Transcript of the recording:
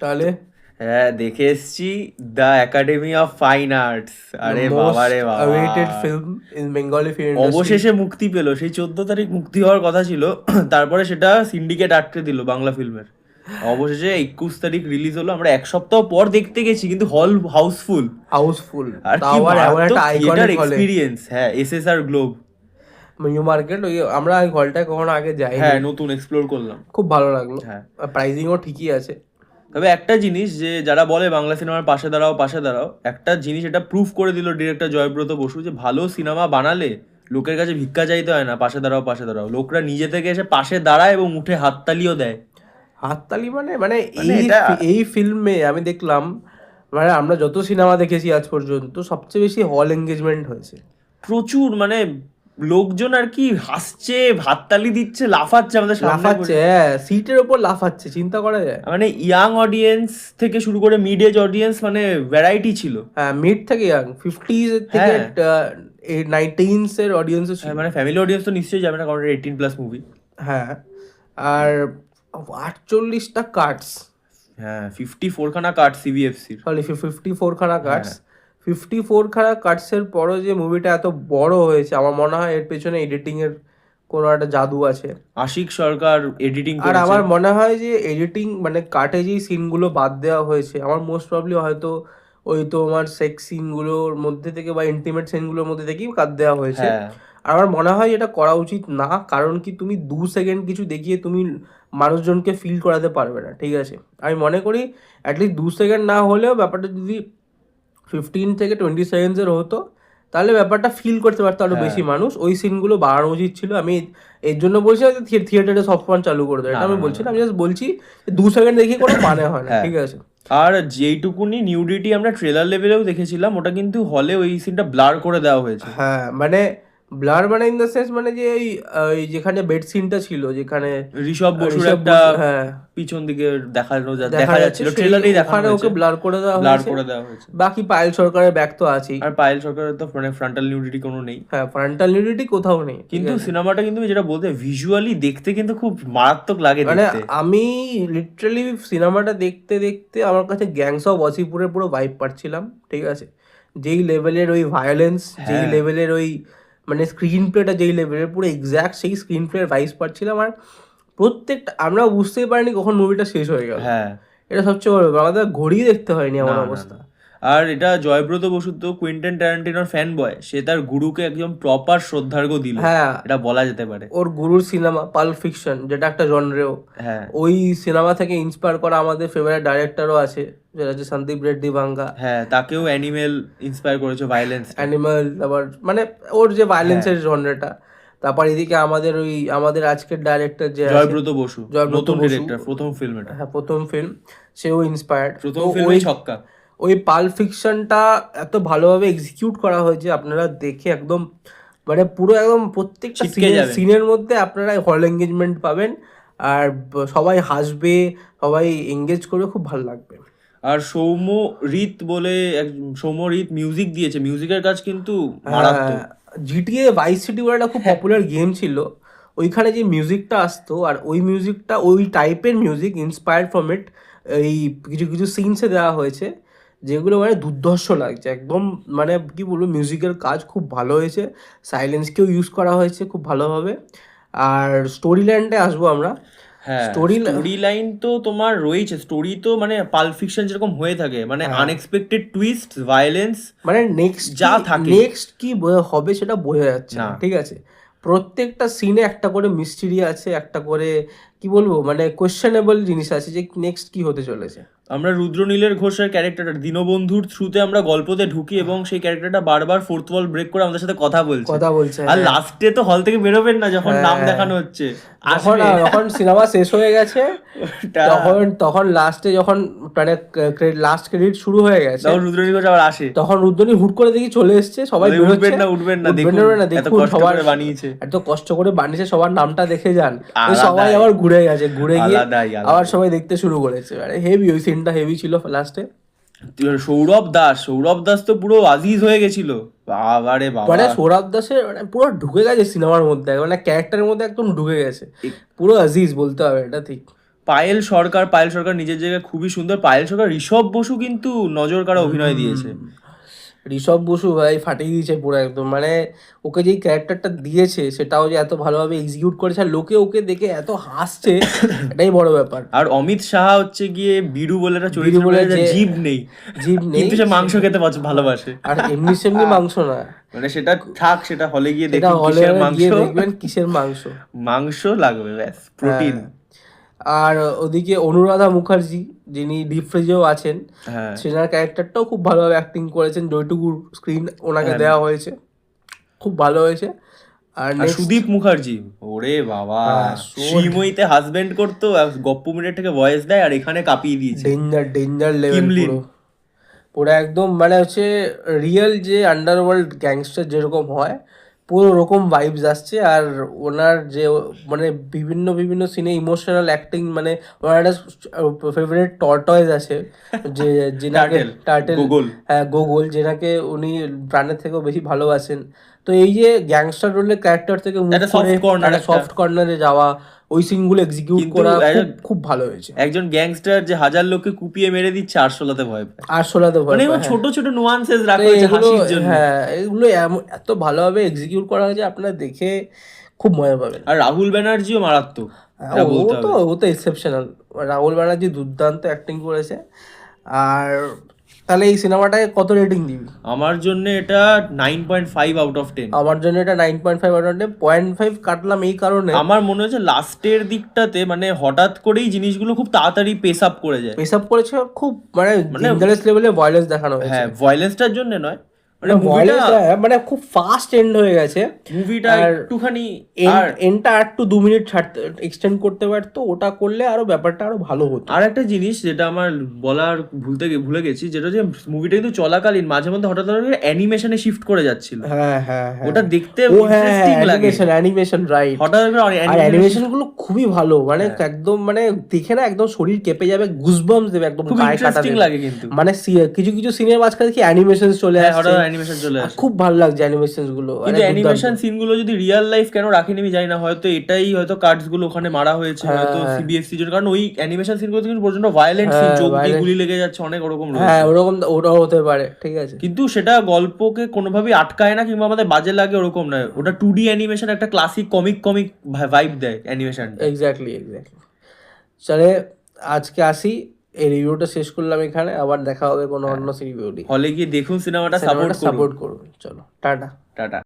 তাহলে? হ্যাঁ দেখে এসছি the academy of fine arts আরে বাবা রে বাবা। film in Bengali film industry. অবশেষে মুক্তি পেল। সেই চোদ্দ তারিখ মুক্তি হওয়ার কথা ছিল। তারপরে সেটা সিন্ডিকেট আটকে দিল বাংলা ফিল্মের অবশেষে একুশ তারিখ রিলিজ হলো। আমরা এক সপ্তাহ পর দেখতে গেছি কিন্তু হল হাউসফুল হাউসফুল আর থিয়েটার এক্সপিরিয়েন্স হ্যাঁ এসএসআর গ্লোব নিউ মার্কেট ওই আমরা হলটায় কখনো আগে যাই হ্যাঁ নতুন এক্সপ্লোর করলাম। খুব ভালো লাগল। হ্যাঁ। প্রাইজিংও ঠিকই আছে। তবে একটা জিনিস যে যারা বলে বাংলা সিনেমার পাশে দাঁড়াও পাশে দাঁড়াও একটা জিনিস এটা প্রুফ করে দিল ডিরেক্টর জয়ব্রত বসু যে ভালো সিনেমা বানালে লোকের কাছে ভিক্ষা চাইতে হয় না পাশে দাঁড়াও পাশে দাঁড়াও। লোকরা নিজে থেকে এসে পাশে দাঁড়ায় এবং উঠে হাততালিও দেয়। হাততালি মানে মানে মানে এই এই ফিল্মে আমি দেখলাম মানে আমরা যত সিনেমা দেখেছি আজ পর্যন্ত সবচেয়ে বেশি হল এঙ্গেজমেন্ট হয়েছে। প্রচুর মানে লোকজন আর কি হাসছে হাততালি দিচ্ছে লাফাচ্ছে আমাদের সামনে লাফাচ্ছে হ্যাঁ সিটের ওপর লাফাচ্ছে চিন্তা করা যায়। মানে ইয়াং অডিয়েন্স থেকে শুরু করে মিড এজ অডিয়েন্স মানে ভ্যারাইটি ছিল। হ্যাঁ মিড থেকে ইয়াং ফিফটিজ থেকে হ্যাঁ। নাইনটিনস এর অডিয়েন্সও ছিল। হ্যাঁ, মানে ফ্যামিলি অডিয়েন্স তো নিশ্চয়ই যাবে না কারণ এইটিন প্লাস মুভি হ্যাঁ আর আটচল্লিশটা কার্ডস হ্যাঁ ফিফটি ফোর খানা কার্ড সিবিএফসির সরি ফিফটি ফোর খানা হ্যাঁ। কার্ডস ফিফটি ফোর খানা কাটসের পরও যে মুভিটা এত বড় হয়েছে আমার মনে হয় এর পেছনে এডিটিং এর কোনো একটা জাদু আছে। আশিক সরকার এডিটিং আর আমার মনে হয় যে এডিটিং মানে কাটে যেই সিনগুলো বাদ দেওয়া হয়েছে আমার মোস্ট প্রবলি হয়তো ওই তোমার সেক্স সিনগুলোর মধ্যে থেকে বা ইন্টিমেট সিনগুলোর মধ্যে থেকেই কাট দেওয়া হয়েছে। হ্যাঁ। আর আমার মনে হয় এটা করা উচিত না কারণ কি তুমি দু সেকেন্ড কিছু দেখিয়ে তুমি মানুষজনকে ফিল করাতে পারবে না ঠিক আছে? আমি মনে করি অ্যাটলিস্ট দু সেকেন্ড না হলেও ব্যাপারটা যদি ফিফটিন থেকে টোয়েন্টি সেকেন্ডসের হতো তাহলে ব্যাপারটা ফিল করতে পারতো আরও হ্যাঁ। বেশি মানুষ। ওই সিনগুলো বাড়ানো উচিত ছিল। আমি এর জন্য বলছি না থিয়েটারে সফটওয়্যার চালু করে দেয় এটা আমি বলছি না আমি জাস্ট বলছি দু সেকেন্ড দেখি কোনো মানে হয় না হ্যাঁ। ঠিক আছে? আর যেইটুকুনি নিউডিটি আমরা ট্রেলার লেভেলেও দেখেছিলাম ওটা কিন্তু হলে ওই সিনটা ব্লার করে দেওয়া হয়েছে। হ্যাঁ মানে ব্লার মানে ইন দ্য সেন্স মানে যে ওই যেখানে বেড সিনটা ছিল যেখানে ঋষভ বসুর একটা হ্যাঁ। পিছন দিকে দেখানো যা- দেখা দেখা যাচ্ছে যাচ্ছিল ট্রেলারেই দেখানো ওকে ব্লার করে দেওয়া ব্লার করে দেওয়া হয়েছে। বাকি পায়েল সরকারের ব্যাগ তো আছেই। আর পায়েল সরকারের তো মানে ফ্রন্টাল নিউডিটি কোনো নেই। হ্যাঁ ফ্রন্টাল নিউডিটি কোথাও নেই। কিন্তু সিনেমাটা কিন্তু যেটা বলতে ভিজুয়ালি দেখতে কিন্তু খুব মারাত্মক লাগে মানে আমি লিটারালি সিনেমাটা দেখতে দেখতে আমার কাছে গ্যাংস অফ ওয়াসিপুরের পুরো ভাইব পাচ্ছিলাম ঠিক আছে? যেই লেভেলের ওই ভায়োলেন্স যেই হ্যাঁ। লেভেলের ওই মানে স্ক্রিন প্লেটা যেই লেভেলের পুরো এক্স্যাক্ট সেই স্ক্রিন প্লের ভাইস পাচ্ছিলাম আর প্রত্যেকটা আমরা বুঝতেই পারিনি কখন মুভিটা শেষ হয়ে গেল হ্যাঁ এটা সবচেয়ে বড় ব্যাপার। আমাদের ঘড়ি দেখতে হয়নি আমার অবস্থা। আর এটা জয়ব্রত বসু তো কুইন্টেন ট্যারান্টিনোর ফ্যান বয় সে তার গুরুকে একদম প্রপার শ্রদ্ধার্ঘ দিল। হ্যাঁ। এটা বলা যেতে পারে। ওর গুরুর সিনেমা পাল ফিকশন যেটা একটা জনরেও হ্যাঁ। ওই সিনেমা থেকে ইন্সপায়ার করা আমাদের ফেভারিট ডাইরেক্টরও আছে যেটা হচ্ছে সন্দীপ রেড্ডি ভাঙ্গা হ্যাঁ তাকেও অ্যানিমেল ইন্সপায়ার করেছে ভায়োলেন্স অ্যানিমাল আবার মানে ওর যে ভায়োলেন্সের জনরেটা তারপর এদিকে আমাদের ওই আমাদের আজকের ডাইরেক্টর যে জয়ব্রত বসু জয়ব্রত নতুন ডিরেক্টর প্রথম ফিল্ম এটা। হ্যাঁ প্রথম ফিল্ম সেও ইন্সপায়ার্ড প্রথম ফিল্মে ছক্কা। ওই পাল ফিকশনটা এত ভালোভাবে এক্সিকিউট করা হয়েছে আপনারা দেখে একদম মানে পুরো একদম প্রত্যেকটা সিনের মধ্যে আপনারা হল এঙ্গেজমেন্ট পাবেন আর সবাই হাসবে সবাই এঙ্গেজ করবে খুব ভালো লাগবে। আর সৌম্য রীত বলে এক সৌম্য রীত মিউজিক দিয়েছে মিউজিকের কাজ কিন্তু জিটিএ ভাইস সিটি বলে খুব পপুলার গেম ছিল ওইখানে যে মিউজিকটা আসতো আর ওই মিউজিকটা ওই টাইপের মিউজিক ইন্সপায়ার্ড ফ্রম ইট এই কিছু কিছু সিনসে দেওয়া হয়েছে। যেগুলো মানে দুর্ধর্ষ লাগছে একদম মানে কি বলব মিউজিকের কাজ খুব ভালো হয়েছে সাইলেন্সকেও ইউজ করা হয়েছে খুব ভালোভাবে আর স্টোরি ল্যান্ডে আসব আমরা হ্যাঁ স্টোরি লাইন তো তোমার রয়েছে স্টোরি তো মানে পাল ফিকশন যেরকম হয়ে থাকে মানে। আনএক্সপেক্টেড টুইস্ট ভায়োলেন্স মানে নেক্সট যা থাকে। নেক্সট কি হবে সেটা বোঝা যাচ্ছে না। ঠিক আছে প্রত্যেকটা সিনে একটা করে মিস্ট্রি আছে একটা করে কি বলব? মানে কোয়েশ্চেনেবল জিনিস আছে যে নেক্সট কি হতে চলেছে। আমরা রুদ্রনীলের ঘোষের ক্যারেক্টারটা দীনবন্ধুর থ্রুতে আমরা গল্পতে ঢুকি এবং সেই ক্যারেক্টারটা বারবার ফোর্থ ওয়াল ব্রেক করে আমাদের সাথে কথা বলছে। কথা বলছে আর হ্যাঁ। লাস্টে তো হল থেকে বেরোবেন না যখন নাম হ্যাঁ। দেখানো হচ্ছে। আসবে। যখন সিনেমা শেষ হয়ে গেছে তখন তখন লাস্টে যখন মানে লাস্ট ক্রেডিট শুরু হয়ে গেছে তখন রুদ্রনীল ঘোষ আবার আসে। তখন রুদ্রনী হুট করে দেখি চলে এসছে সবাই উঠবেন না উঠবেন না দেখুন না দেখুন সবার বানিয়েছে। এত কষ্ট করে বানিয়েছে সবার নামটা দেখে যান। সবাই আবার ঘুরে গেছে ঘুরে গিয়ে। আবার সবাই দেখতে শুরু করেছে। আরে হেভি ওই সিনটা হেভি ছিল লাস্টে সৌরভ দাস সৌরভ দাস তো পুরো আজিজ হয়ে গেছিল। বাবারে বাবা। মানে সৌরভ দাসের মানে পুরো ঢুকে গেছে সিনেমার মধ্যে মানে ক্যারেক্টারের মধ্যে একদম ঢুকে গেছে। পুরো আজিজ বলতে হবে এটা ঠিক। পায়েল সরকার পায়েল সরকার নিজের জায়গায় খুবই সুন্দর। পায়েল সরকার ঋষভ বসু কিন্তু নজর কাড়া অভিনয় দিয়েছে। ঋষভ বসু ভাই ফাটিয়ে দিয়েছে পুরো একদম। মানে ওকে যেই ক্যারেক্টারটা দিয়েছে সেটাও যে এত ভালোভাবে এক্সিকিউট করেছে আর লোকে ওকে দেখে এত হাসছে এটাই বড় ব্যাপার। আর অমিত সাহা হচ্ছে গিয়ে বিরু বলে একটা চরিত্র বলে জীব নেই। জীব নেই। কিন্তু সে মাংস খেতে ভালোবাসে। আর এমনি সেমনি মাংস না। মানে সেটা থাক সেটা হলে গিয়ে হলে কিসের মাংস। দেখবেন কিসের মাংস। মাংস লাগবে ব্যাস প্রোটিন আর ওদিকে অনুরাধা মুখার্জি যিনি ডিপ ফ্রিজেও আছেন হ্যাঁ। সেনার ক্যারেক্টারটাও খুব ভালোভাবে অ্যাক্টিং করেছেন। যেটুকু স্ক্রিন ওনাকে হ্যাঁ। দেওয়া হয়েছে খুব ভালো হয়েছে। আর সুদীপ মুখার্জি ওরে বাবা হ্যাঁ, শ্রীময়ীতে হাজবেন্ড করতো গপ্পু মিনিট থেকে ভয়েস দেয় আর এখানে কাঁপিয়ে দিয়েছে। ডেঞ্জার ডেঞ্জার লেভেল পুরো। একদম মানে হচ্ছে রিয়েল যে আন্ডারওয়ার্ল্ড গ্যাংস্টার যেরকম হয় পুরো রকম ভাইবস আসছে আর ওনার যে মানে বিভিন্ন বিভিন্ন সিনে ইমোশনাল অ্যাক্টিং মানে ওনার একটা ফেভারিট টর্টয়েজ আছে যে যেনাকে টার্টেল গুগল হ্যাঁ গুগল যেনাকে উনি প্রাণের থেকেও বেশি ভালোবাসেন। তো এই যে গ্যাংস্টার রোলের ক্যারেক্টার থেকে। সফট কর্নারে যাওয়া ওই সিনগুলো এক্সিকিউট করা খুব- ভালো হয়েছে। একজন গ্যাংস্টার যে হাজার লোককে কুপিয়ে মেরে দিচ্ছে আরশোলাতে ভয় পায়। আর শোনাতে ভয় মানে পায়, হ্যাঁ। ছোট ছোট নোয়ান্সেস রাখা হয়েছে এগুলো হাসির জন্য। হ্যাঁ এগুলো এত ভালোভাবে এক্সিকিউট করা হয়েছে আপনারা দেখে খুব মজা পাবেন। আর রাহুল ব্যানার্জিও মারাত্মক হ্যাঁ, ও তো ও তো এক্সেপশনাল রাহুল ব্যানার্জি দুর্দান্ত অ্যাক্টিং করেছে। আর তাহলে এই সিনেমাটাকে কত রেটিং দিবি? আমার জন্য এটা nine point five out of ten আমার জন্য এটা nine point five out point five কাটলাম এই কারণে। আমার মনে হচ্ছে লাস্টের দিকটাতে মানে হঠাৎ করেই জিনিসগুলো খুব তাড়াতাড়ি পেস আপ করে যায়। পেস আপ করেছে খুব মানে মানে- লেভেলে ভয়েলেন্স দেখানো হয়েছে। হ্যাঁ ভয়েলেন্সটার জন্য নয় মানে মানে মুভিটা মানে খুব ফাস্ট এন্ড হয়ে গেছে। মুভিটা একটুখানি আর এন্ডটা আর দু মিনিট ছাড়তে এক্সটেন্ড করতে পারতো ওটা করলে আরও ব্যাপারটা আরও ভালো হতো। আর একটা জিনিস যেটা আমার বলার ভুলতে ভুলে গেছি যেটা যে মুভিটা কিন্তু চলাকালীন মাঝে মধ্যে হঠাৎ অ্যানিমেশনে শিফট করে যাচ্ছিল। হ্যাঁ হ্যাঁ হ্যাঁ। ওটা দেখতে ও হ্যাঁ ইন্টারেস্টিং লাগে। অ্যানিমেশন অ্যানিমেশন রাইট হঠাৎ আর অ্যানিমেশনগুলো খুবই ভালো মানে হ্যাঁ। একদম মানে দেখে না একদম শরীর কেঁপে যাবে গুজবাম্স দেবে একদম গায়ে কাটা লাগে কিন্তু। মানে কিছু কিছু সিনের মাঝখানে দেখি অ্যানিমেশন চলে হ্যাঁ, হঠাৎ অ্যানিমেশন চলে আসে। খুব ভালো লাগছে অ্যানিমেশনগুলো। কিন্তু। অ্যানিমেশন সিনগুলো যদি রিয়েল লাইফ কেন রাখেনি আমি জানি না হয়তো এটাই হয়তো কার্ডসগুলো ওখানে মারা হয়েছে হ্যাঁ, হয়তো হ্যাঁ। সিবিএফসি জন্য কারণ ওই অ্যানিমেশন সিনগুলো কিন্তু প্রচণ্ড ভায়োলেন্ট সিন হ্যাঁ, চোখ দিয়ে গুলি লেগে যাচ্ছে অনেক ওরকম হ্যাঁ ওরকম ওটাও হতে পারে ঠিক আছে। কিন্তু সেটা গল্পকে কোনোভাবেই আটকায় না কিংবা আমাদের বাজে লাগে ওরকম নয়। ওটা টু ডি অ্যানিমেশন একটা ক্লাসিক কমিক কমিক ভাইব দেয় অ্যানিমেশন এক্স্যাক্টলি এক্স্যাক্টলি চলে আজকে আসি এই রিভিউটা শেষ করলাম এখানে আবার দেখা হবে কোনো অন্য রিভিউ হলে গিয়ে দেখুন সিনেমাটা সাপোর্ট সাপোর্ট করুন। চলো টাটা। টাটা।